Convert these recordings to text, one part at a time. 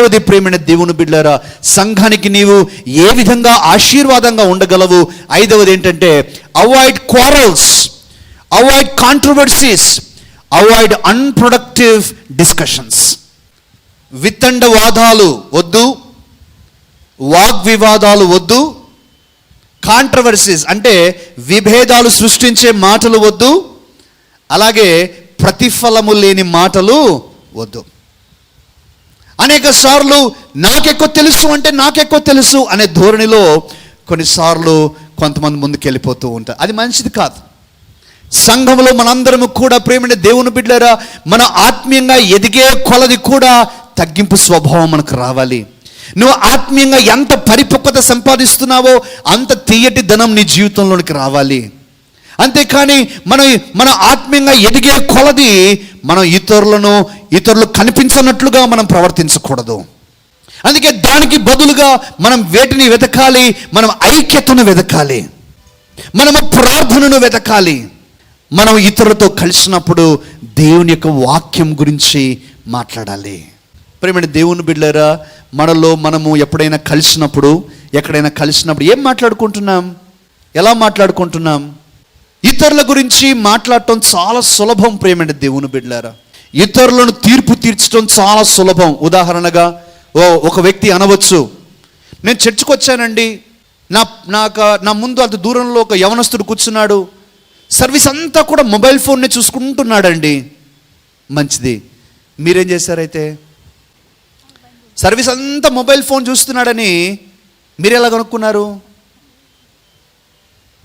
ఐదవది ప్రేమైన దేవుని బిడ్డారా సంఘానికి నీవు ఏ విధంగా ఆశీర్వాదంగా ఉండగలవు? ఐదవది ఏంటంటే avoid quarrels avoid controversies avoid unproductive discussions వితండవాదాలు వద్దు వాగ్వివాదాలు వద్దు కాంట్రవర్సీస్ అంటే విభేదాలు సృష్టించే మాటలు వద్దు అలాగే ప్రతిఫలము లేని మాటలు వద్దు. అనేక సార్లు నాకెక్కువ తెలుసు అంటే నాకెక్కువ తెలుసు అనే ధోరణిలో కొన్నిసార్లు కొంతమంది ముందుకు వెళ్ళిపోతూ ఉంటారు. అది మంచిది కాదు. సంఘంలో మనందరము కూడా ప్రేమని దేవుని బిడ్డరా మన ఆత్మీయంగా ఎదిగే కొలది కూడా తగ్గింపు స్వభావం మనకు రావాలి. నువ్వు ఆత్మీయంగా ఎంత పరిపక్వత సంపాదిస్తున్నావో అంత తీయటి ధనం నీ జీవితంలోనికి రావాలి. అంతేకాని మనం మన ఆత్మీయంగా ఎదిగే కొలది మనం ఇతరులను ఇతరులు కనిపించనట్లుగా మనం ప్రవర్తించకూడదు. అందుకే దానికి బదులుగా మనం వేటిని వెతకాలి మనం ఐక్యతను వెతకాలి. మనము ప్రార్థనను వెతకాలి. మనం ఇతరులతో కలిసినప్పుడు దేవుని యొక్క వాక్యం గురించి మాట్లాడాలి. ప్రేమైన దేవుని బిడ్డరా మనలో మనము ఎప్పుడైనా కలిసినప్పుడు ఎక్కడైనా కలిసినప్పుడు ఏం మాట్లాడుకుంటున్నాం? ఎలా మాట్లాడుకుంటున్నాం? ఇతరుల గురించి మాట్లాడటం చాలా సులభం ప్రేమైన దేవుని బిడ్డారా ఇతరులను తీర్పు తీర్చడం చాలా సులభం. ఉదాహరణగా ఓ ఒక వ్యక్తి అనవచ్చు. నేను చర్చికి వచ్చానండి. నా నాకు నా ముందు అంత దూరంలో ఒక యవనస్తుడు కూర్చున్నాడు. సర్వీస్ అంతా కూడా మొబైల్ ఫోన్ని చూసుకుంటున్నాడండి. మంచిది. మీరేం చేశారైతే? సర్వీస్ అంతా మొబైల్ ఫోన్ చూస్తున్నాడని మీరు ఎలా కనుక్కున్నారు?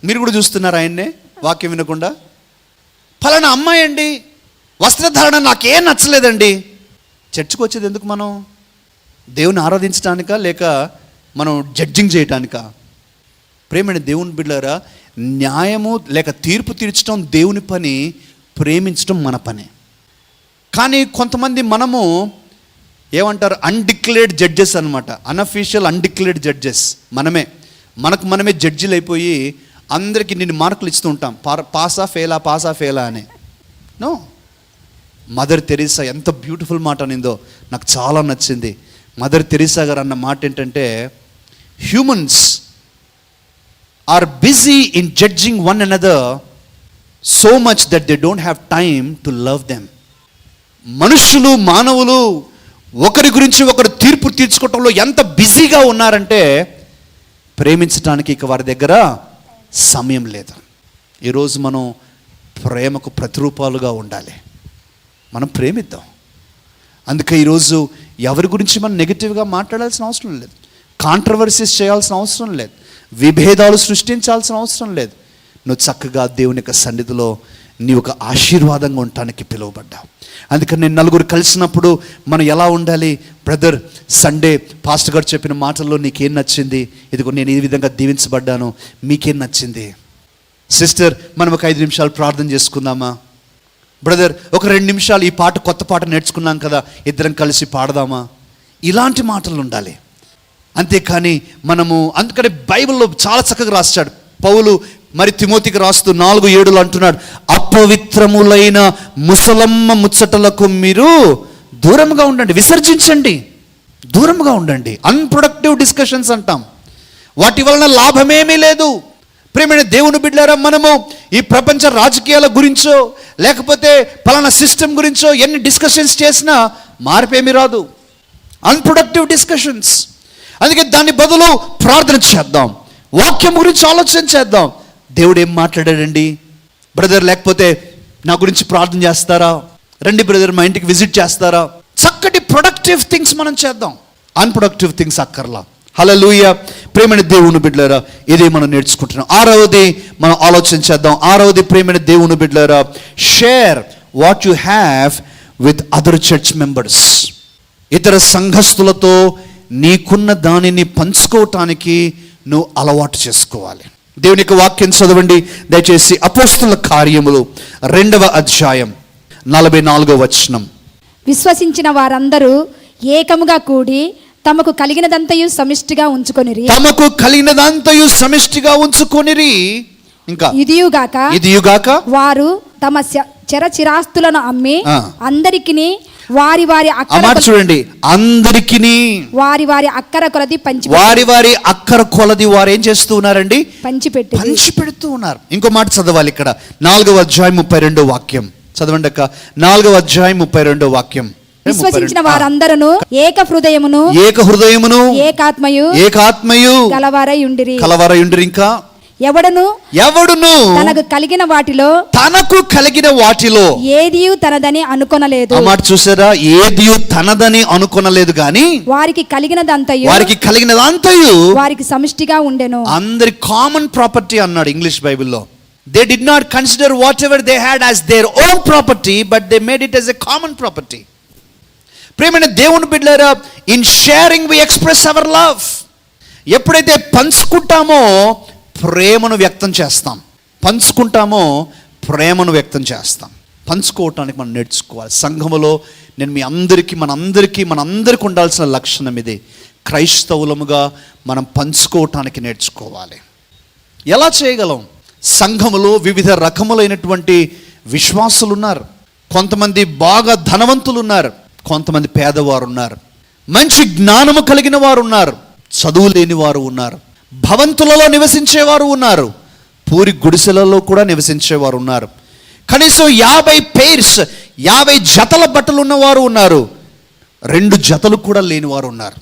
మీరు కూడా చూస్తున్నారు ఆయన్నే? వాక్యం వినకుండా ఫలానా అమ్మాయి అండి వస్త్రధారణ నాకేం నచ్చలేదండి. చర్చికి వచ్చేది ఎందుకు మనం? దేవుని ఆరాధించడానిక లేక మనం జడ్జింగ్ చేయటానికా? ప్రేమైన దేవుని బిడ్డారా న్యాయము లేక తీర్పు తీర్చడం దేవుని పని ప్రేమించడం మన పని. కానీ కొంతమంది మనము ఏమంటారు అన్డిక్లేర్డ్ జడ్జెస్ అనమాట అన్అఫీషియల్ అన్డిక్లేర్డ్ జడ్జెస్ మనమే. మనకు మనమే జడ్జిలు అయిపోయి అందరికీ నేను మార్కులు ఇస్తూ ఉంటాం. పాసా ఫెయిలా పాసా ఫెయిలా అని. నో. మదర్ తెరీసా ఎంత బ్యూటిఫుల్ మాట అనిందో నాకు చాలా నచ్చింది. మదర్ తెరీసా గారు అన్న మాట ఏంటంటే humans are busy in judging one another so much that they don't have time to love them. మనుషులు మానవులు ఒకరి గురించి ఒకరు తీర్పు తీర్చుకోవటంలో ఎంత బిజీగా ఉన్నారంటే ప్రేమించడానికి ఇక వారి దగ్గర సమయం లేదు. ఈరోజు మనం ప్రేమకు ప్రతిరూపాలుగా ఉండాలి. మనం ప్రేమిద్దాం. అందుకే ఈరోజు ఎవరి గురించి మనం నెగిటివ్గా మాట్లాడాల్సిన అవసరం లేదు. కాంట్రవర్సీస్ చేయాల్సిన అవసరం లేదు. విభేదాలు సృష్టించాల్సిన అవసరం లేదు. నువ్వు చక్కగా దేవుని యొక్క సన్నిధిలో నీ ఒక ఆశీర్వాదంగా ఉండటానికి పిలువబడ్డావు. అందుకని నేను నలుగురు కలిసినప్పుడు మనం ఎలా ఉండాలి? బ్రదర్ సండే పాస్టర్ గారు చెప్పిన మాటల్లో నీకేం నచ్చింది? ఇదిగో నేను ఈ విధంగా దీవించబడ్డాను. మీకేం నచ్చింది? సిస్టర్ మనం ఒక ఐదు నిమిషాలు ప్రార్థన చేసుకుందామా? బ్రదర్ ఒక రెండు నిమిషాలు ఈ పాట కొత్త పాట నేర్చుకున్నాం కదా ఇద్దరం కలిసి పాడదామా? ఇలాంటి మాటలు ఉండాలి. అంతేకాని మనము అందుకని బైబిల్లో చాలా చక్కగా రాస్తాడు పౌలు మరి తిమోతికి రాస్తూ నాలుగు ఏడులు అంటున్నాడు అపవిత్రములైన ముసలమ్మ ముచ్చటలకు మీరు దూరంగా ఉండండి విసర్జించండి దూరంగా ఉండండి. అన్ప్రొడక్టివ్ డిస్కషన్స్ అంటాం. వాటి వలన లాభమేమీ లేదు. ప్రేమైన దేవుని బిడ్డారా మనము ఈ ప్రపంచ రాజకీయాల గురించో లేకపోతే పలానా సిస్టమ్ గురించో ఎన్ని డిస్కషన్స్ చేసినా మార్పేమీ రాదు. అన్ప్రొడక్టివ్ డిస్కషన్స్ అందుకే దాని బదులు ప్రార్థన చేద్దాం. వాక్యం గురించి ఆలోచన చేద్దాం. దేవుడు ఏం మాట్లాడాడండి? బ్రదర్ లేకపోతే నా గురించి ప్రార్థన చేస్తారా? రండి బ్రదర్ మా ఇంటికి విజిట్ చేస్తారా? చక్కటి ప్రొడక్టివ్ థింగ్స్ మనం చేద్దాం. అన్ప్రొడక్టివ్ థింగ్స్ అక్కర్లా. హలో లూయ ప్రేమైన దేవుని బిడ్డలారా ఇదే మనం నేర్చుకుంటున్నాం. ఆరవది మనం ఆలోచన చేద్దాం. ఆరవది ప్రేమైన దేవుని బిడ్డలారా share what you have with other church members ఇతర సంఘస్థులతో నీకున్న దానిని పంచుకోవటానికి నువ్వు అలవాటు చేసుకోవాలి. దేవుని యొక్క వాక్యం చదవండి. దయచేసి అపోస్తుల కార్యములు రెండవ అధ్యాయం నలభై నాలుగో వచనం. విశ్వసించిన వారందరూ ఏకముగా కూడి తమకు కలిగినదంతయు సమిష్టిగా ఉంచుకొనిరి. తమకు కలిగినదంతయు సమిష్టిగా ఉంచుకొనిరి. ఇంకా ఇదియుగాక ఇదియుగాక వారు తమ చరచిరాస్తులను అమ్మి. అందరికిని వారి వారి ఆ అక్కర మాట చూడండి. అందరికీ వారి వారి అక్కర కొలది పంచి వారి వారి అక్కర కొలది వారు ఏం చేస్తూ ఉన్నారండి? పంచిపెట్టి పంచి పెడుతూ ఉన్నారు. ఇంకో మాట చదవాలి ఇక్కడ. నాలుగవ అధ్యాయం ముప్పై రెండో వాక్యం. చదవండి అక్క. నాలుగవ అధ్యాయం ముప్పై రెండో వాక్యం విశ్వసించిన వారందరూ ఏక హృదయమును ఏక హృదయమును ఏకాత్మయు ఏకాత్మయు గలవారై ఉండిరి. కలవరయుండ్రి ఇంకా? ఎవడను? ఎవడును? తనకు కలిగిన వాటిలో తనకు కలిగిన వాటిలో. ఏదియు తనదని అనుకొనలేదు. మాట చూసారా? ఏది తనదని అనుకొనలేదు గాని వారికి కలిగినదంతయు వారికి కలిగినదంతయు వారికి సమిష్టిగా ఉండెను. అందరి కామన్ ప్రాపర్టీ అన్నాడు ఇంగ్లీష్ బైబిల్లో. They did not consider whatever they had as their own property but they made it as a common property ప్రేమైన దేవుని బిడ్డారా in sharing we express our love ఎప్పుడైతే పంచుకుంటామో ప్రేమను వ్యక్తం చేస్తాం. పంచుకుంటామో ప్రేమను వ్యక్తం చేస్తాం. పంచుకోవటానికి మనం నేర్చుకోవాలి. సంఘములో నేను మీ అందరికీ మనందరికీ మనందరికీ ఉండాల్సిన లక్షణం ఇది. క్రైస్తవులముగా మనం పంచుకోవటానికి నేర్చుకోవాలి. ఎలా చేయగలం? సంఘములో వివిధ రకములైనటువంటి విశ్వాసులు ఉన్నారు కొంతమంది బాగా ధనవంతులు ఉన్నారు కొంతమంది పేదవారు ఉన్నారు మంచి జ్ఞానము కలిగిన వారు ఉన్నారు చదువు లేని వారు ఉన్నారు. భవంతులలో నివసించేవారు ఉన్నారు. పూరి గుడిసెలలో కూడా నివసించేవారు ఉన్నారు. కనీసం యాభై పేర్స్ యాభై జతల బట్టలు ఉన్నవారు ఉన్నారు. రెండు జతలు కూడా లేనివారు ఉన్నారు.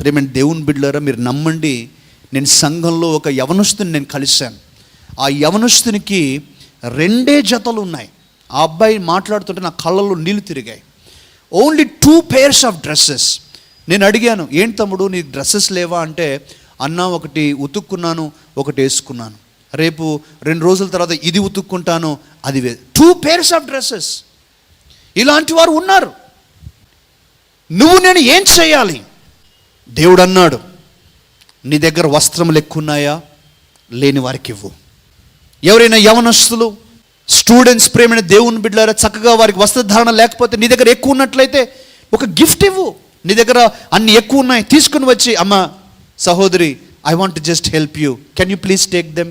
ప్రేమ దేవుని బిడ్డలారా మీరు నమ్మండి నేను సంఘంలో ఒక యవనస్తుని నేను కలిశాను. ఆ యవనస్తునికి రెండే జతలు ఉన్నాయి. ఆ అబ్బాయి మాట్లాడుతుంటే నా కళ్ళల్లో నీళ్ళు తిరిగాయి. Only two pairs of dresses నేను అడిగాను ఏంటి తమ్ముడు నీ డ్రెస్సెస్ లేవా? అంటే అన్న ఒకటి ఉతుక్కున్నాను ఒకటి వేసుకున్నాను. రేపు రెండు రోజుల తర్వాత ఇది ఉతుక్కుంటాను అది వే టూ పేర్స్ ఆఫ్ డ్రెస్సెస్ ఇలాంటి వారు ఉన్నారు. నువ్వు నేను ఏం చేయాలి? దేవుడు అన్నాడు నీ దగ్గర వస్త్రములు ఎక్కువ ఉన్నాయా లేని వారికి ఇవ్వు. ఎవరైనా యవనస్తులు స్టూడెంట్స్ ప్రేమైన దేవుని బిడ్డారా చక్కగా వారికి వస్త్రధారణ లేకపోతే నీ దగ్గర ఎక్కువ ఉన్నట్లయితే ఒక గిఫ్ట్ ఇవ్వు. నీ దగ్గర అన్ని ఎక్కువ ఉన్నాయి తీసుకుని వచ్చి అమ్మ సహోదరి I want just help you can you please take them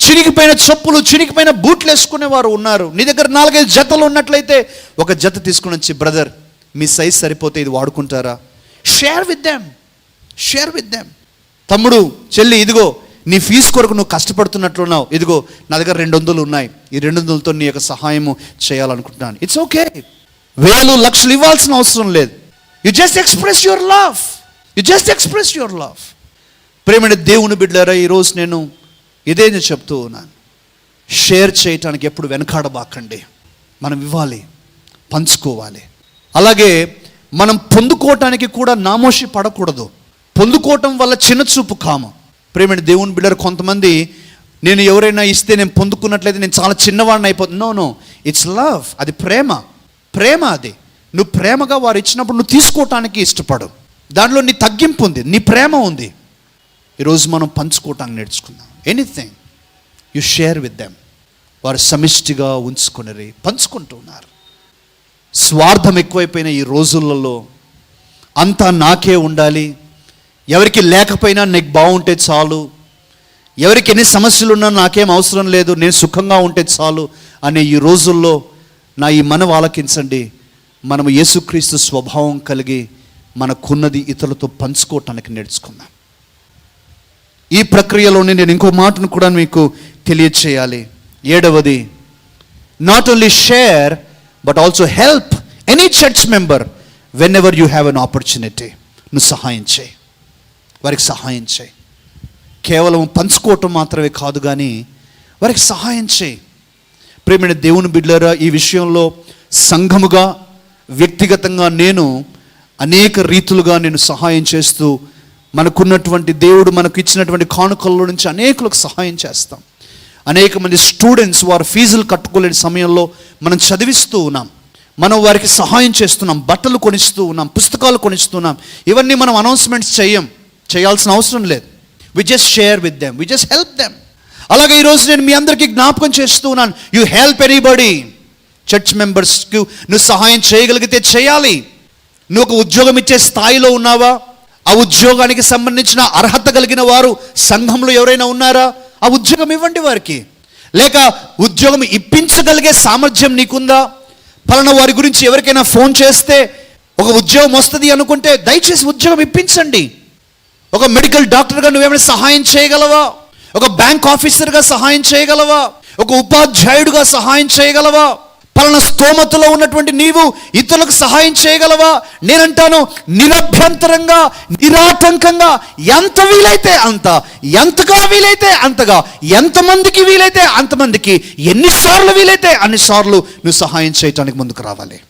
చిరిగిపోయిన చెప్పులు చిరిగిపోయిన బూట్లు వేసుకునే వారు ఉన్నారు. నీ దగ్గర నాలుగైదు జతలు ఉన్నట్లయితే ఒక జత తీసుకుని వచ్చి బ్రదర్ మీ సైజ్ సరిపోతే ఇది వాడుకుంటారా? Share with them share with them తమ్ముడు చెల్లి ఇదిగో నీ ఫీజు కొరకు నువ్వు కష్టపడుతున్నట్లున్నావు ఇదిగో నా దగ్గర రెండు వందలు ఉన్నాయి. ఈ రెండు వందలతో నీ యొక్క సహాయము చేయాలనుకుంటున్నాను. ఇట్స్ ఓకే వేలు లక్షలు ఇవ్వాల్సిన అవసరం లేదు. You just express your love you just express your love ప్రేమైన దేవుని బిడ్డారా ఈరోజు నేను ఇదే నేను చెప్తూ ఉన్నాను. షేర్ చేయటానికి ఎప్పుడు వెనకాడబాకండి. మనం ఇవ్వాలి పంచుకోవాలి. అలాగే మనం పొందుకోవటానికి కూడా నామోషి పడకూడదు. పొందుకోవటం వల్ల చిన్న చూపు కాము. ప్రేమైన దేవుని బిడ్డరు కొంతమంది నేను ఎవరైనా ఇస్తే నేను పొందుకున్నట్లయితే నేను చాలా చిన్నవాడిని అయిపోతుంది నో నో ఇట్స్ లవ్ అది ప్రేమ. ప్రేమ అది. నువ్వు ప్రేమగా వారు ఇచ్చినప్పుడు నువ్వు తీసుకోవటానికి ఇష్టపడు దాంట్లో నీ తగ్గింపు ఉంది నీ ప్రేమ ఉంది. ఈరోజు మనం పంచుకోవటానికి నేర్చుకుందాం. Anything you share with them వారు సమిష్టిగా ఉంచుకుని పంచుకుంటూ ఉన్నారు. స్వార్థం ఎక్కువైపోయిన ఈ రోజులలో అంతా నాకే ఉండాలి. ఎవరికి లేకపోయినా నీకు బాగుంటే చాలు. ఎవరికి ఎన్ని సమస్యలు ఉన్నా నాకేం అవసరం లేదు నేను సుఖంగా ఉంటే చాలు అనే ఈ రోజుల్లో నా ఈ మనవి ఆలకించండి మనము యేసుక్రీస్తు స్వభావం కలిగి మనకున్నది ఇతరులతో పంచుకోవటానికి నేర్చుకుందాం. ఈ ప్రక్రియలోనే నేను ఇంకో మాటను కూడా మీకు తెలియచేయాలి. ఏడవది not only share but also help any church member whenever you have an opportunity నువ్వు సహాయం చేయి. వారికి సహాయం చేయి. కేవలం పంచుకోవటం మాత్రమే కాదు కానీ వారికి సహాయం చేయి. ప్రేమైన దేవుని బిడ్డలారా ఈ విషయంలో సంఘముగా వ్యక్తిగతంగా నేను అనేక రీతులుగా నేను సహాయం చేస్తూ మనకున్నటువంటి దేవుడు మనకు ఇచ్చినటువంటి కానుకల్లో నుంచి అనేకులకు సహాయం చేస్తాం. అనేక మంది స్టూడెంట్స్ వారు ఫీజులు కట్టుకోలేని సమయంలో మనం చదివిస్తూ ఉన్నాం. మనం వారికి సహాయం చేస్తున్నాం. బట్టలు కొనిస్తూ ఉన్నాం. పుస్తకాలు కొనిస్తున్నాం ఇవన్నీ మనం అనౌన్స్మెంట్స్ చేయం. చేయాల్సిన అవసరం లేదు. We just share with them we just help them అలాగే ఈరోజు నేను మీ అందరికీ జ్ఞాపకం చేస్తూ ఉన్నాను. యు హెల్ప్ ఎనీబడి చర్చ్ మెంబర్స్కి నువ్వు సహాయం చేయగలిగితే చేయాలి. నువ్వు ఒక ఉద్యోగం ఇచ్చే స్థాయిలో ఉన్నావా? ఆ ఉద్యోగానికి సంబంధించిన అర్హత కలిగిన వారు సంఘంలో ఎవరైనా ఉన్నారా? ఆ ఉద్యోగం ఇవ్వండి వారికి. లేక ఉద్యోగం ఇప్పించగలిగే సామర్థ్యం నీకుందా? పలానా వారి గురించి ఎవరికైనా ఫోన్ చేస్తే ఒక ఉద్యోగం వస్తుంది అనుకుంటే దయచేసి ఉద్యోగం ఇప్పించండి. ఒక మెడికల్ డాక్టర్గా నువ్వేమైనా సహాయం చేయగలవా? ఒక బ్యాంక్ ఆఫీసర్గా సహాయం చేయగలవా? ఒక ఉపాధ్యాయుడిగా సహాయం చేయగలవా? పలానా స్తోమతలో ఉన్నటువంటి నీవు ఇతరులకు సహాయం చేయగలవా? నేనంటాను నిరభ్యంతరంగా నిరాటంకంగా ఎంత వీలైతే అంత ఎంతగా వీలైతే అంతగా ఎంతమందికి వీలైతే అంతమందికి ఎన్నిసార్లు వీలైతే అన్నిసార్లు నువ్వు సహాయం చేయటానికి ముందుకు రావాలి.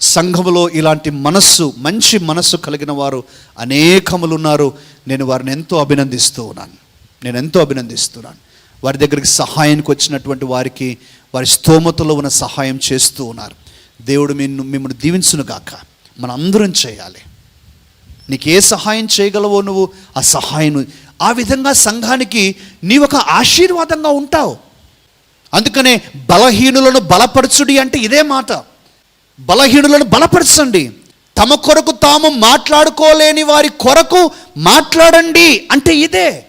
సంఘములో ఇలాంటి మనస్సు మంచి మనస్సు కలిగిన వారు అనేకములు ఉన్నారు. నేను వారిని ఎంతో అభినందిస్తూ ఉన్నాను. నేను ఎంతో అభినందిస్తున్నాను. వారి దగ్గరికి సహాయానికి వచ్చినటువంటి వారికి వారి స్తోమతలో ఉన్న సహాయం చేస్తూ ఉన్నారు. దేవుడు మిన్ను మిమ్మల్ని దీవించునుగాక మన అందరం చేయాలి. నీకు ఏ సహాయం చేయగలవో నువ్వు ఆ సహాయం ఆ విధంగా సంఘానికి నీ ఒక ఆశీర్వాదంగా ఉంటావు. అందుకనే బలహీనులను బలపరచుడి అంటే ఇదే మాట. బలహీనులను బలపరచండి. తమ కొరకు తాము మాట్లాడుకోలేని వారి కొరకు మాట్లాడండి అంటే ఇదే.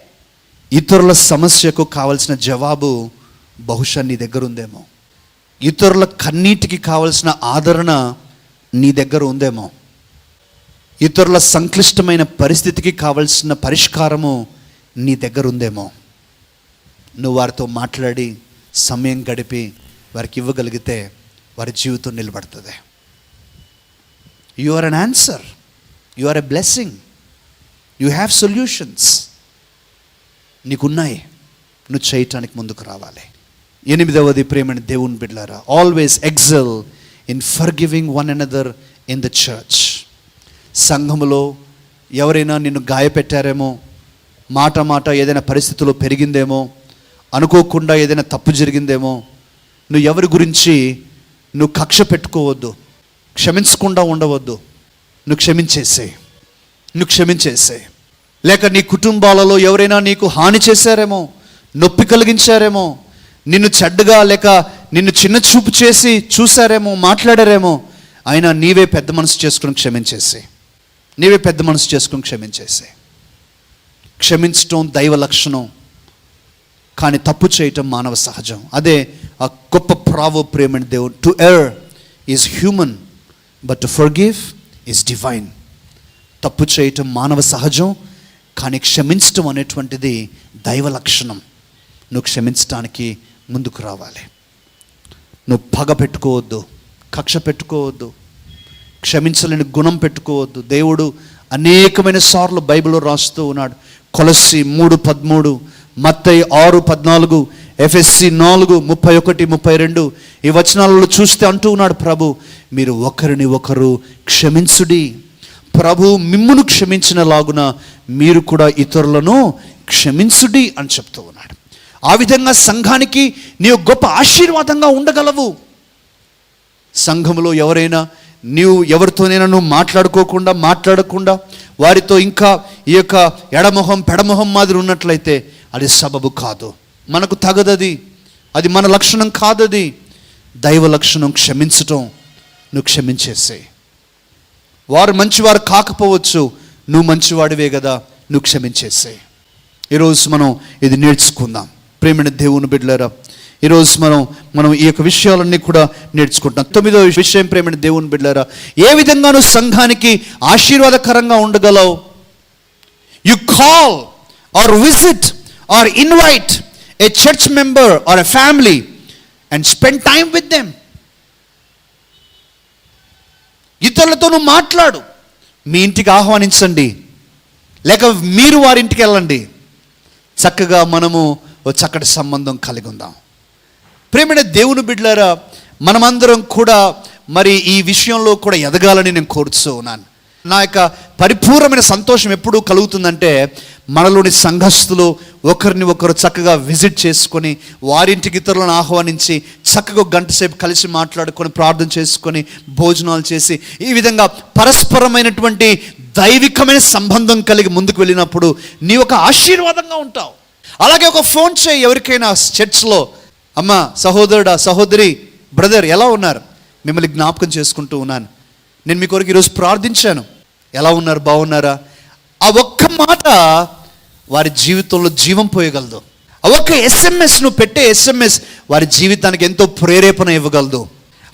ఇతరుల సమస్యకు కావలసిన జవాబు బహుశా నీ దగ్గర ఉందేమో ఇతరుల కన్నీటికి కావలసిన ఆదరణ నీ దగ్గర ఉందేమో ఇతరుల సంక్లిష్టమైన పరిస్థితికి కావలసిన పరిష్కారము నీ దగ్గర ఉందేమో నువ్వు వారితో మాట్లాడి సమయం గడిపి వారికి ఇవ్వగలిగితే వారి జీవితం నిలబడుతుంది. You are an answer you are a blessing you have solutions నీకున్నాయి. నువ్వు చేయటానికి ముందుకు రావాలి. ఎనిమిదవది ప్రేమని దేవుని బిడ్లారా always excel in forgiving one another in the church సంఘములో ఎవరైనా నిన్ను గాయపెట్టారేమో మాట మాట ఏదైనా పరిస్థితిలో పెరిగిందేమో అనుకోకుండా ఏదైనా తప్పు జరిగిందేమో నువ్వు ఎవరి గురించి నువ్వు కక్ష పెట్టుకోవద్దు క్షమించకుండా ఉండవద్దు. నువ్వు క్షమించేసే నువ్వు క్షమించేసే లేక నీ కుటుంబాలలో ఎవరైనా నీకు హాని చేశారేమో నొప్పి కలిగించారేమో నిన్ను చెడ్డగా లేక నిన్ను చిన్న చూపు చేసి చూశారేమో మాట్లాడారేమో అయినా నీవే పెద్ద మనసు చేసుకుని క్షమించేసే. నీవే పెద్ద మనసు చేసుకుని క్షమించేసే. క్షమించటం దైవ లక్షణం కానీ తప్పు చేయటం మానవ సహజం. అదే ఆ గొప్ప ప్రావో ప్రేమని దేవుడు to err is human but to forgive is divine తప్పు చేయటం మానవ సహజం కానీ క్షమించటం అనేటువంటిది దైవ లక్షణం. నువ్వు క్షమించటానికి ముందుకు రావాలి. నువ్వు పగ పెట్టుకోవద్దు కక్ష పెట్టుకోవద్దు క్షమించలేని గుణం పెట్టుకోవద్దు. దేవుడు అనేకమైన సార్లు బైబిల్లో రాస్తూ ఉన్నాడు. కొలసి మూడు పదమూడు మత్తయి ఆరు పద్నాలుగు ఎఫ్ఎస్సి నాలుగు ముప్పై ఒకటి ముప్పై రెండు ఈ వచనాలలో చూస్తే అంటూ ఉన్నాడు ప్రభు మీరు ఒకరిని ఒకరు క్షమించుడి. ప్రభు మిమ్మును క్షమించిన లాగున మీరు కూడా ఇతరులను క్షమించుడి అని చెప్తూ ఉన్నాడు. ఆ విధంగా సంఘానికి నీవు గొప్ప ఆశీర్వాదంగా ఉండగలవు. సంఘములో ఎవరైనా నీవు ఎవరితోనైనా నువ్వు మాట్లాడుకోకుండా మాట్లాడకుండా వారితో ఇంకా ఈ యొక్క ఎడమొహం పెడమొహం మాదిరి ఉన్నట్లయితే అది సబబు కాదు. మనకు తగదది. అది మన లక్షణం కాదది. దైవ లక్షణం క్షమించటం. నువ్వు క్షమించేసే వారు మంచివారు కాకపోవచ్చు నువ్వు మంచివాడివే కదా నువ్వు క్షమించేసే. ఈరోజు మనం ఇది నేర్చుకుందాం. ప్రేమిణ దేవుని బిడ్డలారా ఈరోజు మనం మనం ఈ యొక్క విషయాలన్నీ కూడా నేర్చుకుంటాం తొమ్మిదో విషయం ప్రేమిణ దేవుని బిడ్డలారా ఏ విధంగా నువ్వు సంఘానికి ఆశీర్వాదకరంగా ఉండగలవు? You call or visit or invite a church member or a family and spend time with them ఇతరులతో నువ్వు మాట్లాడు. మీ ఇంటికి ఆహ్వానించండి. లేక మీరు వారి ఇంటికి వెళ్ళండి. చక్కగా మనము ఓ చక్కటి సంబంధం కలిగి ఉందాం. ప్రేమైన దేవుని బిడ్డలారా మనమందరం కూడా మరి ఈ విషయంలో కూడా ఎదగాలని నేను కోరుతూ ఉన్నాను. నా యొక్క పరిపూర్ణమైన సంతోషం ఎప్పుడు కలుగుతుందంటే మనలోని సంఘస్థులు ఒకరిని ఒకరు చక్కగా విజిట్ చేసుకొని వారింటికి ఇతరులను ఆహ్వానించి చక్కగా గంట సేపు కలిసి మాట్లాడుకొని ప్రార్థన చేసుకొని భోజనాలు చేసి ఈ విధంగా పరస్పరమైనటువంటి దైవికమైన సంబంధం కలిగి ముందుకు వెళ్ళినప్పుడు నీ ఒక ఆశీర్వాదంగా ఉంటావు. అలాగే ఒక ఫోన్ చేయి ఎవరికైనా చర్చ్లో. అమ్మ సహోదరుడా సహోదరి బ్రదర్ ఎలా ఉన్నారు? మిమ్మల్ని జ్ఞాపకం చేసుకుంటూ ఉన్నాను. నేను మీ కొరకు ఈరోజు ప్రార్థించాను. ఎలా ఉన్నారు? బాగున్నారా? ఆ ఒక్క మాట వారి జీవితంలో జీవం పోయగలదు. ఒక ఒక్క ఎస్ఎంఎస్ నువ్వు పెట్టే ఎస్ఎంఎస్ వారి జీవితానికి ఎంతో ప్రేరేపణ ఇవ్వగలదు.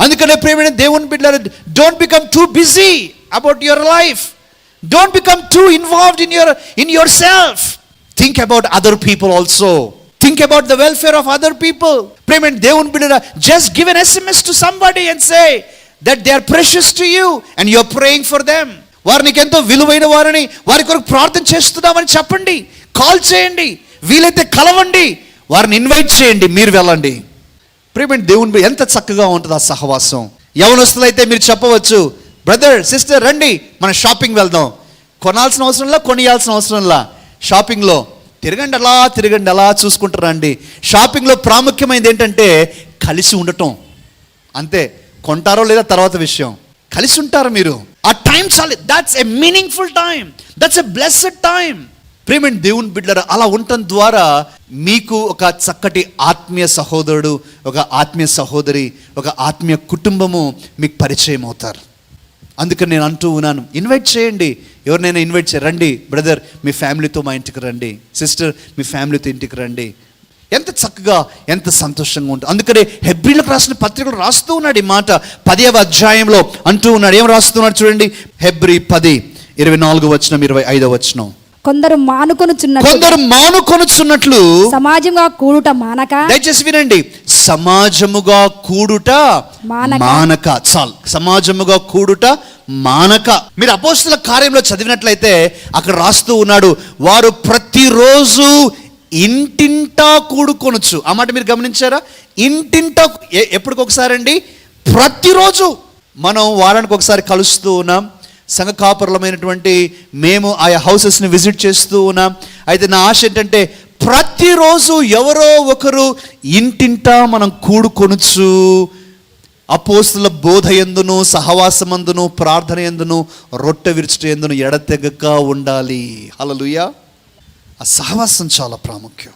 అందుకనే ప్రేమైన దేవుని బిడ్డలు don't become too busy about your life don't become too involved in your in yourself think about other people also think about the welfare of other people ప్రేమైన దేవుని బిడ్డ just give an SMS to somebody and say that they are precious to you and you are praying for them వారికి ఎంతో విలువైన వారిని వారి కొరకు ప్రార్థన చేస్తున్నామని చెప్పండి. కాల్ చేయండి వీలైతే కలవండి వారిని ఇన్వైట్ చేయండి మీరు వెళ్ళండి. ప్రేమెంట్ దేవుని ఎంత చక్కగా ఉంటుంది ఆ సహవాసం. యవనస్తులైతే మీరు చెప్పవచ్చు బ్రదర్ సిస్టర్ రండి మనం షాపింగ్ వెళ్దాం. కొనాల్సిన అవసరంలా కొనియాల్సిన అవసరంలా. షాపింగ్లో తిరగండి అలా తిరగండి అలా చూసుకుంటారండి షాపింగ్లో ప్రాముఖ్యమైనది ఏంటంటే కలిసి ఉండటం. అంతే కొంటారో లేదా తర్వాత విషయం. కలిసి ఉంటారు మీరు? ఆ టైం చాలి that's a meaningful time that's a blessed time ప్రేమెంట్ దేవుని బిడ్డర? అలా ఉండటం ద్వారా మీకు ఒక చక్కటి ఆత్మీయ సహోదరుడు ఒక ఆత్మీయ సహోదరి ఒక ఆత్మీయ కుటుంబము మీకు పరిచయం అవుతారు. అందుకని నేను అంటూ ఉన్నాను ఇన్వైట్ చేయండి. ఎవరినైనా ఇన్వైట్ చేయండి రండి బ్రదర్ మీ ఫ్యామిలీతో మా ఇంటికి రండి. సిస్టర్ మీ ఫ్యామిలీతో ఇంటికి రండి. ఎంత చక్కగా ఎంత సంతోషంగా ఉంటుంది అందుకనే హెబ్రిలకు రాసిన పత్రికలు రాస్తూ ఉన్నాడు ఈ మాట. పదేవ అధ్యాయంలో అంటూ ఉన్నాడు. ఏం రాస్తున్నాడు చూడండి? హెబ్రి పది ఇరవై నాలుగు వచనం ఇరవై ఐదో వచనం. కొందరు మానుకొనుచున్నట్టు కొందరు మానుకొనుచున్నట్లు. సమాజంగా కూడుట మానక. దయచేసి వినండి. సమాజముగా కూడుట మానక. మానక. చాలు. సమాజముగా కూడుట మానక. మీరు అపోస్తుల కార్యంలో చదివినట్లయితే అక్కడ రాస్తూ ఉన్నాడు వారు ప్రతిరోజు ఇంటింటా కూడుకొనొచ్చు ఆ మాట మీరు గమనించారా? ఇంటింటా ఎప్పటికొకసారి అండి ప్రతిరోజు. మనం వారానికి ఒకసారి కలుస్తూ ఉన్నాం. సంఘ కాపురలమైనటువంటి మేము ఆయా హౌసెస్ని విజిట్ చేస్తూ ఉన్నాం. అయితే నా ఆశ ఏంటంటే ప్రతిరోజు ఎవరో ఒకరు ఇంటింటా మనం కూడుకొనుచు అపోస్తుల బోధ ఎందును సహవాసమందును ప్రార్థన ఎందును రొట్టె విరుచుట ఎందును ఎడతెగక ఉండాలి. అలలుయ ఆ సహవాసం చాలా ప్రాముఖ్యం.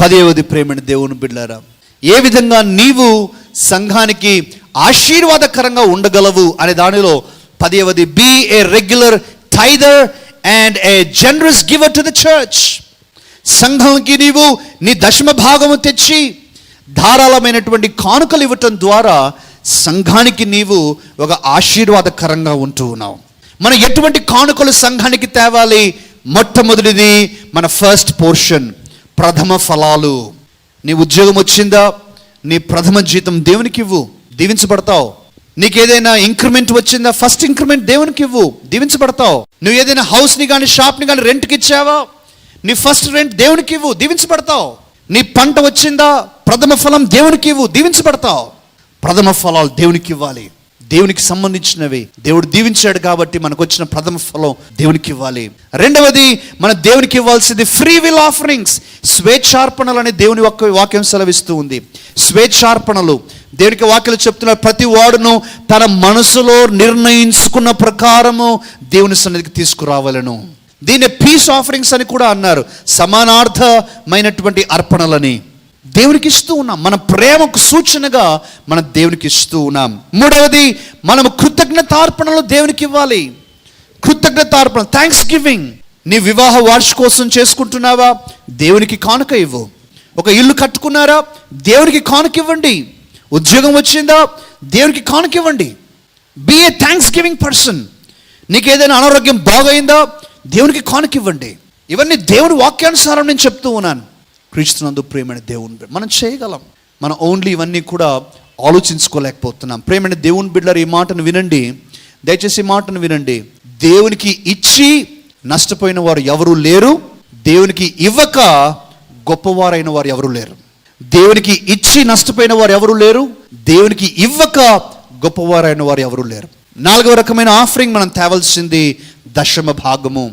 పదేవది ప్రేమని దేవుని బిడ్డారా ఏ విధంగా నీవు సంఘానికి ఆశీర్వాదకరంగా ఉండగలవు అనే దానిలో పదేవది be a regular tither and a generous giver to the church సంఘంకి నీవు నీ దశమ భాగము తెచ్చి ధారాళమైనటువంటి కానుకలు ఇవ్వటం ద్వారా సంఘానికి నీవు ఒక ఆశీర్వాదకరంగా ఉంటూ ఉన్నావు. మనం ఎటువంటి కానుకలు సంఘానికి తేవాలి? మొట్టమొదటిది మన ఫస్ట్ పోర్షన్ ప్రథమ ఫలాలు. నీ ఉద్యోగం వచ్చిందా? నీ ప్రథమ జీతం దేవునికి ఇవ్వు దీవించబడతావు. నీకు ఏదైనా ఇంక్రిమెంట్ వచ్చిందా? ఫస్ట్ ఇంక్రిమెంట్ దేవునికి ఇవ్వు. దీవించబడతావు. నువ్వు ఏదైనా హౌస్ని కానీ షాప్ని కానీ రెంట్కి ఇచ్చావా? నీ ఫస్ట్ రెంట్ దేవునికి ఇవ్వు. దీవించబడతావు. నీ పంట వచ్చిందా? ప్రథమ ఫలం దేవునికి ఇవ్వు. దీవించబడతావు. ప్రథమ ఫలాలు దేవునికి ఇవ్వాలి. దేవునికి సంబంధించినవి. దేవుడు దీవించాడు కాబట్టి మనకు వచ్చిన ప్రథమ ఫలం దేవునికి ఇవ్వాలి. రెండవది మన దేవునికి ఇవ్వాల్సింది ఫ్రీ విల్ ఆఫరింగ్స్ స్వేచ్ఛార్పణలు అనే దేవుని ఒక్క వాక్యం సెలవిస్తూ ఉంది. స్వేచ్ఛార్పణలు. దేవునికి వాక్యలు చెప్తున్న ప్రతి వాడును తన మనసులో నిర్ణయించుకున్న ప్రకారము దేవుని సన్నిధికి తీసుకురావాలను. దీన్ని పీస్ ఆఫరింగ్స్ అని కూడా అన్నారు. సమానార్థమైనటువంటి అర్పణలని దేవునికి ఇస్తూ ఉన్నాం. మన ప్రేమకు సూచనగా మనం దేవునికి ఇస్తూ ఉన్నాం. మూడవది మనం కృతజ్ఞతార్పణలు దేవునికి ఇవ్వాలి. కృతజ్ఞతార్పణ థ్యాంక్స్ గివింగ్ నీ వివాహ వార్షికోత్సవం చేసుకుంటున్నావా? దేవునికి కానుక ఇవ్వు. ఒక ఇల్లు కట్టుకున్నారా? దేవునికి కానుక ఇవ్వండి. ఉద్యోగం వచ్చిందా? దేవునికి కానుక ఇవ్వండి. Be a thanksgiving person నీకు ఏదైనా అనారోగ్యం బాగైందా? దేవునికి కానుక ఇవ్వండి. ఇవన్నీ దేవుని వాక్యానుసారం నేను చెప్తూ ఉన్నాను. క్రీస్తునందు ప్రేమైన దేవుని మనం చేయగలం. మనం ఓన్లీ ఇవన్నీ కూడా ఆలోచించుకోలేకపోతున్నాం. ప్రేమైన దేవుని బిడ్డలు ఈ మాటను వినండి. దయచేసి ఈ మాటను వినండి. దేవునికి ఇచ్చి నష్టపోయిన వారు ఎవరు లేరు. దేవునికి ఇవ్వక గొప్పవారైన వారు ఎవరూ లేరు. దేవునికి ఇచ్చి నష్టపోయిన వారు ఎవరు లేరు? దేవునికి ఇవ్వక గొప్పవారైన వారు ఎవరు లేరు? నాలుగవ రకమైన ఆఫరింగ్ మనం తేవలసింది దశమ భాగము.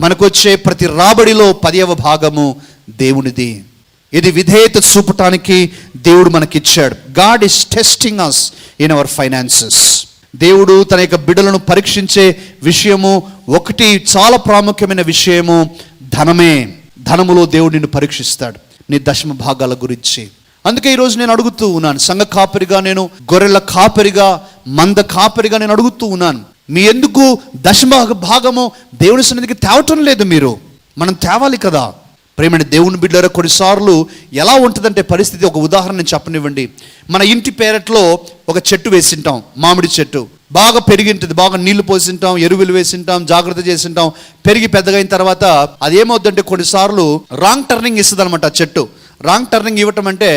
మనకు వచ్చే ప్రతి రాబడిలో పదవ భాగము దేవునిది. ఇది విధేయత చూపటానికి దేవుడు మనకిచ్చాడు. God is testing us in our finances దేవుడు తన యొక్క బిడ్డలను పరీక్షించే విషయము ఒకటి చాలా ప్రాముఖ్యమైన విషయము ధనమే. ధనములో దేవుడు నిన్ను పరీక్షిస్తాడు. నీ దశమ భాగాల గురించి. అందుకే ఈరోజు నేను అడుగుతూ ఉన్నాను సంఘ కాపరిగా నేను గొర్రెల కాపరిగా మంద కాపరిగా నేను అడుగుతూ ఉన్నాను. మీ ఎందుకు దశమ భాగము దేవుని సన్నిధికి తేవటం లేదు మీరు? మనం తేవాలి కదా. ప్రేమని దేవుని బిడ్డలో కొన్నిసార్లు ఎలా ఉంటుందంటే పరిస్థితి ఒక ఉదాహరణ చెప్పనివ్వండి. మన ఇంటి పేరట్లో ఒక చెట్టు వేసింటాం మామిడి చెట్టు. బాగా పెరిగింటుంది బాగా నీళ్ళు పోసింటాం ఎరువులు వేసింటాం జాగ్రత్త చేసింటాం. పెరిగి పెద్దగైన తర్వాత అది ఏమవుతుందంటే కొన్నిసార్లు రాంగ్ టర్నింగ్ ఇస్తుంది అనమాట చెట్టు. రాంగ్ టర్నింగ్ ఇవ్వటం అంటే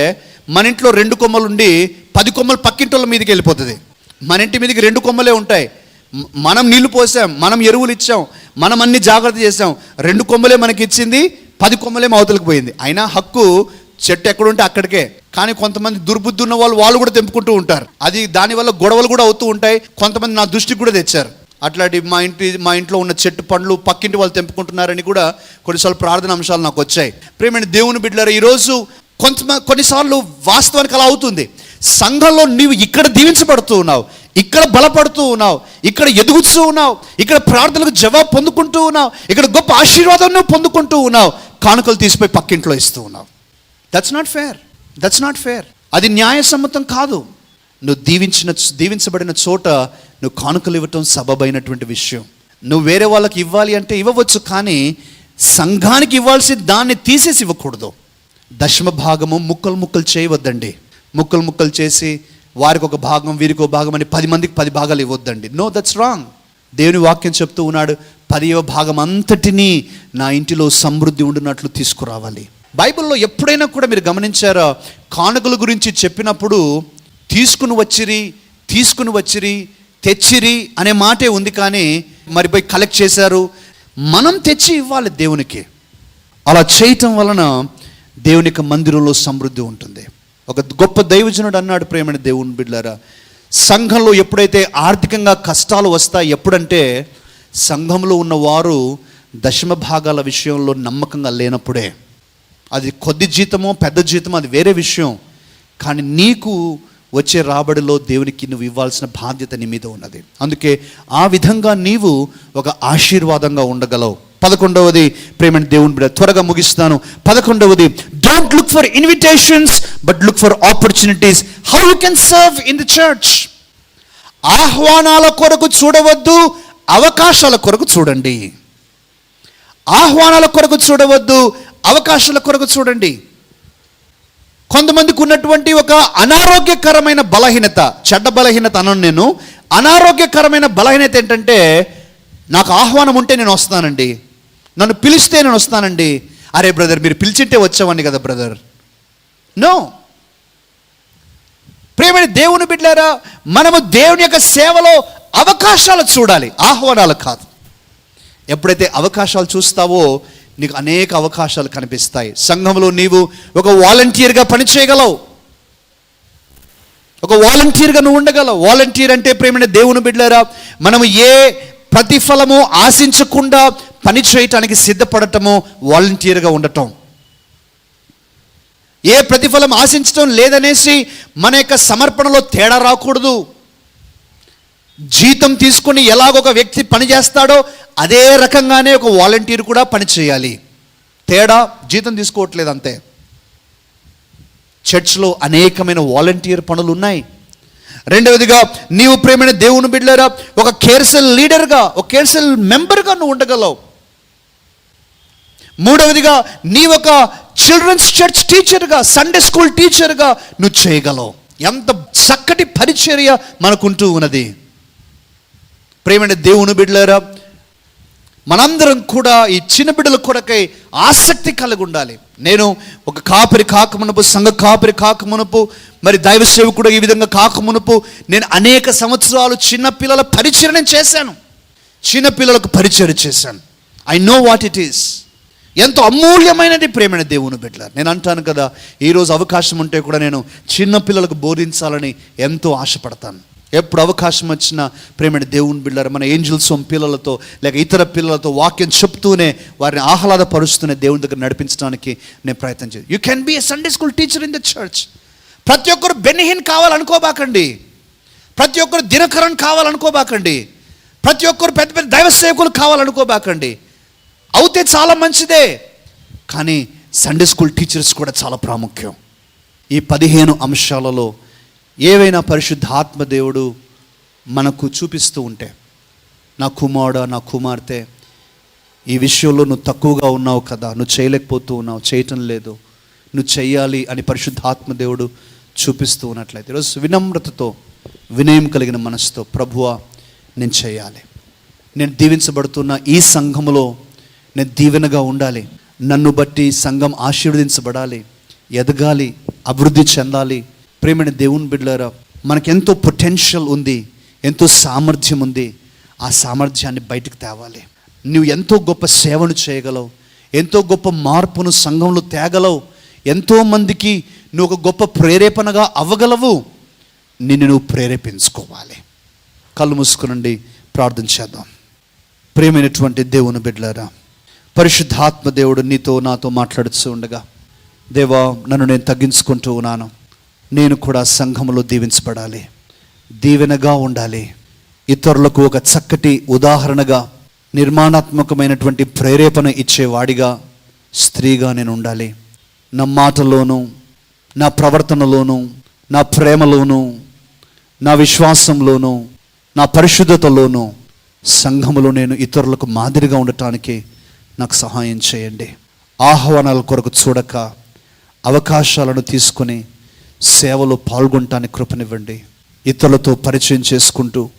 మన ఇంట్లో రెండు కొమ్మలు ఉండి పది కొమ్మలు పక్కింటోళ్ళ మీదకి వెళ్ళిపోతుంది. మన ఇంటి మీదకి రెండు కొమ్మలే ఉంటాయి. మనం నీళ్ళు పోసాం మనం ఎరువులు ఇచ్చాం మనం అన్ని జాగ్రత్త చేసాం. రెండు కొమ్మలే మనకి ఇచ్చింది పది కొమ్మలే అవతలకు పోయింది. అయినా హక్కు చెట్టు ఎక్కడుంటే అక్కడికే. కానీ కొంతమంది దుర్బుద్ధి ఉన్న వాళ్ళు వాళ్ళు కూడా తెంపుకుంటూ ఉంటారు. అది దానివల్ల గొడవలు కూడా అవుతూ ఉంటాయి. కొంతమంది నా దృష్టికి కూడా తెచ్చారు. అట్లాంటి మా ఇంటి మా ఇంట్లో ఉన్న చెట్టు పండ్లు పక్కింటి వాళ్ళు తెంపుకుంటున్నారని కూడా కొన్నిసార్లు ప్రార్థన అంశాలు నాకు వచ్చాయి. ప్రేమైన దేవుని బిడ్డలారా ఈరోజు కొంత కొన్నిసార్లు వాస్తవానికి అలా అవుతుంది. సంఘంలో నీవు ఇక్కడ దీవించబడుతూ ఉన్నావు. ఇక్కడ బలపడుతూ ఉన్నావు. ఇక్కడ ఎదుగుతూ ఉన్నావు. ఇక్కడ ప్రార్థనలకు జవాబు పొందుకుంటూ ఉన్నావు. ఇక్కడ గొప్ప ఆశీర్వాదం పొందుకుంటూ ఉన్నావు. కానుకలు తీసిపోయి పక్కింట్లో ఇస్తూ ఉన్నావు. That's not fair that's not fair అది న్యాయసమ్మతం కాదు. నువ్వు దీవించిన దీవించబడిన చోట నువ్వు కానుకలు ఇవ్వటం సబబైనటువంటి విషయం. నువ్వు వేరే వాళ్ళకి ఇవ్వాలి అంటే ఇవ్వవచ్చు కానీ సంఘానికి ఇవ్వాల్సి దాన్ని తీసేసి ఇవ్వకూడదు. దశమ భాగము ముక్కలు ముక్కలు చేయవద్దండి. ముక్కలు ముక్కలు చేసి వారికి ఒక భాగం వీరికి ఒక భాగం అని పది మందికి పది భాగాలు ఇవ్వద్దండి. నో దట్స్ రాంగ్ దేవుని వాక్యం చెప్తూ ఉన్నాడు పదివ భాగం అంతటినీ నా ఇంటిలో సమృద్ధి ఉండినట్లు తీసుకురావాలి. బైబిల్లో ఎప్పుడైనా కూడా మీరు గమనించారా? కానుకల గురించి చెప్పినప్పుడు తీసుకుని వచ్చిరి తీసుకుని వచ్చిరి తెచ్చిరి అనే మాటే ఉంది కానీ మరి పోయి కలెక్ట్ చేశారు. మనం తెచ్చి ఇవ్వాలి దేవునికి. అలా చేయటం వలన దేవునికి మందిరంలో సమృద్ధి ఉంటుంది. ఒక గొప్ప దైవజనుడు అన్నాడు ప్రేమని దేవుని బిడ్డారా సంఘంలో ఎప్పుడైతే ఆర్థికంగా కష్టాలు వస్తాయి ఎప్పుడంటే సంఘంలో ఉన్నవారు దశమ భాగాల విషయంలో నమ్మకంగా లేనప్పుడే అది కొద్ది జీతమో పెద్ద జీతమో అది వేరే విషయం. కానీ నీకు వచ్చే రాబడిలో దేవునికి నువ్వు ఇవ్వాల్సిన బాధ్యత నీ మీద ఉన్నది. అందుకే ఆ విధంగా నీవు ఒక ఆశీర్వాదంగా ఉండగలవు. పదకొండవది ప్రేమని దేవుని బిడ్డ త్వరగా ముగిస్తాను. పదకొండవది don't look for invitations but look for opportunities how you can serve in the church ఆహ్వానాల కొరకు చూడవద్దు అవకాశాల కొరకు చూడండి. ఆహ్వానాల కొరకు చూడవద్దు అవకాశాల కొరకు చూడండి. కొంతమందికి ఉన్నటువంటి ఒక అనారోగ్యకరమైన బలహీనత చెడ్డ బలహీనత అనను నేను. అనారోగ్యకరమైన బలహీనత ఏంటంటే నాకు ఆహ్వానం ఉంటే నేను వస్తానండి. నన్ను పిలిస్తే నేను వస్తానండి. అరే బ్రదర్ మీరు పిలిచింటే వచ్చేవాడిని కదా బ్రదర్. నో. ప్రేమని దేవుని బిడ్డారా మనము దేవుని యొక్క సేవలో అవకాశాలు చూడాలి. ఆహ్వానాలు కాదు. ఎప్పుడైతే అవకాశాలు చూస్తావో నీకు అనేక అవకాశాలు కనిపిస్తాయి. సంఘంలో నీవు ఒక వాలంటీర్గా పనిచేయగలవు. ఒక వాలంటీర్గా నువ్వు ఉండగలవు. వాలంటీర్ అంటే ప్రేమైన దేవుని బిడ్డారా మనము ఏ ప్రతిఫలము ఆశించకుండా పని చేయటానికి సిద్ధపడటము వాలంటీర్గా ఉండటం. ఏ ప్రతిఫలం ఆశించడం లేదనేసి మన యొక్క సమర్పణలో తేడా రాకూడదు. జీతం తీసుకుని ఎలాగొక వ్యక్తి పనిచేస్తాడో అదే రకంగానే ఒక వాలంటీర్ కూడా పని చేయాలి. తేడా? జీతం తీసుకోవట్లేదు అంతే. చర్చ్లో అనేకమైన వాలంటీర్ పనులు ఉన్నాయి. రెండవదిగా నీవు ప్రేమైన దేవుని బిడ్డరా ఒక కేర్సెల్ లీడర్గా ఒక కేర్సెల్ మెంబర్గా నువ్వు ఉండగలవు. మూడవదిగా నీ ఒక చిల్డ్రన్స్ చర్చ్ టీచర్గా సండే స్కూల్ టీచర్గా నువ్వు చేయగలవు. ఎంత చక్కటి పరిచర్య మనకుంటూ ఉన్నది. ప్రేమైన దేవుని బిడ్డలారా మనందరం కూడా ఈ చిన్న బిడ్డల కొరకై ఆసక్తి కలిగి ఉండాలి. నేను ఒక కాపరి కాకమునుపు సంఘ కాపరి కాకమునుపు మరి దైవ సేవకుడు ఈ విధంగా కాకమునుపు నేను అనేక సంవత్సరాలు చిన్న పిల్లల పరిచయం చేశాను. చిన్న పిల్లలకు పరిచయం చేశాను. I know what it is ఎంతో అమూల్యమైనది ప్రేమైన దేవుని బిడ్డలారు. నేను అంటాను కదా ఈరోజు అవకాశం ఉంటే కూడా నేను చిన్నపిల్లలకు బోధించాలని ఎంతో ఆశపడతాను. ఎప్పుడు అవకాశం వచ్చినా ప్రేమైన దేవుని బిడ్డారు మన ఏంజల్స్ పిల్లలతో లేక ఇతర పిల్లలతో వాక్యం చెప్తూనే వారిని ఆహ్లాదపరుస్తూనే దేవుని దగ్గర నడిపించడానికి నేను ప్రయత్నం చేయను you can be a Sunday school teacher in the church ప్రతి ఒక్కరు బెనిహిన్ కావాలనుకోబాకండి. ప్రతి ఒక్కరు దినకరన్ కావాలనుకోబాకండి. ప్రతి ఒక్కరు పెద్ద పెద్ద దైవ సేవకులు కావాలనుకోబాకండి. అవుతే చాలా మంచిదే. కానీ సండే స్కూల్ టీచర్స్ కూడా చాలా ప్రాముఖ్యం. ఈ పదిహేను అంశాలలో ఏవైనా పరిశుద్ధ ఆత్మదేవుడు మనకు చూపిస్తూ ఉంటే నా కుమారుడు నా కుమార్తె ఈ విషయంలో నువ్వు తక్కువగా ఉన్నావు కదా నువ్వు చేయలేకపోతూ ఉన్నావు చేయటం లేదు నువ్వు చేయాలి అని పరిశుద్ధాత్మదేవుడు చూపిస్తూ ఉన్నట్లయితే ఈరోజు వినమ్రతతో వినయం కలిగిన మనసుతో ప్రభువా నేను చేయాలి. నేను దీవించబడుతున్న ఈ సంఘములో నేను దీవెనగా ఉండాలి. నన్ను బట్టి సంఘం ఆశీర్వదించబడాలి ఎదగాలి అభివృద్ధి చెందాలి ప్రేమైన దేవుని బిడ్డలారా మనకెంతో పొటెన్షియల్ ఉంది ఎంతో సామర్థ్యం ఉంది. ఆ సామర్థ్యాన్ని బయటకు తేవాలి. నువ్వు ఎంతో గొప్ప సేవను చేయగలవు ఎంతో గొప్ప మార్పును సంఘంలో తేగలవు ఎంతో మందికి నువ్వు ఒక గొప్ప ప్రేరేపణగా అవ్వగలవు. నిన్ను నువ్వు ప్రేరేపించుకోవాలి. కళ్ళు మూసుకునండి ప్రార్థన చేద్దాం. ప్రేమైనటువంటి దేవుని బిడ్డలారా పరిశుద్ధాత్మ దేవుడు నీతో నాతో మాట్లాడుతూ ఉండగా దేవా నన్ను నేను తగ్గించుకుంటూ ఉన్నాను. నేను కూడా సంఘములో దీవించబడాలి. దీవెనగా ఉండాలి. ఇతరులకు ఒక చక్కటి ఉదాహరణగా నిర్మాణాత్మకమైనటువంటి ప్రేరేపణ ఇచ్చేవాడిగా స్త్రీగా నేను ఉండాలి. నా మాటలోనూ నా ప్రవర్తనలోనూ నా ప్రేమలోనూ నా విశ్వాసంలోనూ నా పరిశుద్ధతలోనూ సంఘములో నేను ఇతరులకు మాదిరిగా ఉండటానికి నాకు సహాయం చేయండి. ఆహ్వానాల కొరకు చూడక అవకాశాలను తీసుకొని సేవలో పాల్గొనటానికి కృపనివ్వండి. ఇతరులతో పరిచయం చేసుకుంటూ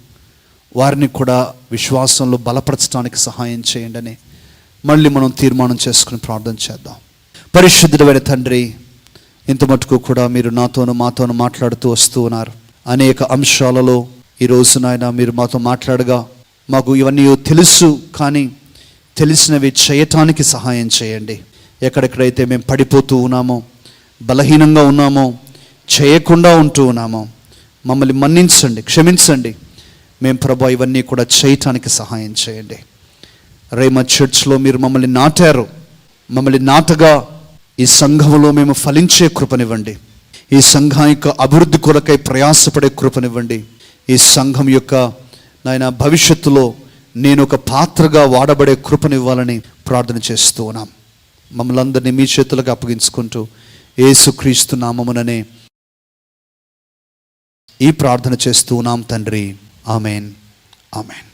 వారిని కూడా విశ్వాసంలో బలపరచడానికి సహాయం చేయండి అని మళ్ళీ మనం తీర్మానం చేసుకుని ప్రార్థన చేద్దాం. పరిశుద్ధుడైన తండ్రి ఇంత మటుకు కూడా మీరు నాతోను మాతోను మాట్లాడుతూ వస్తూ ఉన్నారు. అనేక అంశాలలో ఈ నాయన మీరు మాతో మాట్లాడగా మాకు ఇవన్నీ తెలుసు కానీ తెలిసినవి చేయటానికి సహాయం చేయండి. ఎక్కడెక్కడైతే మేము పడిపోతూ ఉన్నామో బలహీనంగా ఉన్నామో చేయకుండా ఉంటూ ఉన్నాము. మమ్మల్ని మన్నించండి క్షమించండి. మేము ప్రభా ఇవన్నీ కూడా చేయటానికి సహాయం చేయండి. రేమ చర్చ్లో మీరు మమ్మల్ని నాటారు. మమ్మల్ని నాటగా ఈ సంఘములో మేము ఫలించే కృపనివ్వండి. ఈ సంఘం యొక్క అభివృద్ధి కొరకై ప్రయాసపడే కృపనివ్వండి. ఈ సంఘం యొక్క నాయన భవిష్యత్తులో నేను ఒక పాత్రగా వాడబడే కృపనివ్వాలని ప్రార్థన చేస్తూ ఉన్నాం. మమ్మల్ని అందరినీ మీ చేతులకు అప్పగించుకుంటూ ఏసుక్రీస్తు నామముననే ఈ ప్రార్థన చేస్తూ ఉన్నాం తండ్రి. ఆమెన్. ఆమెన్.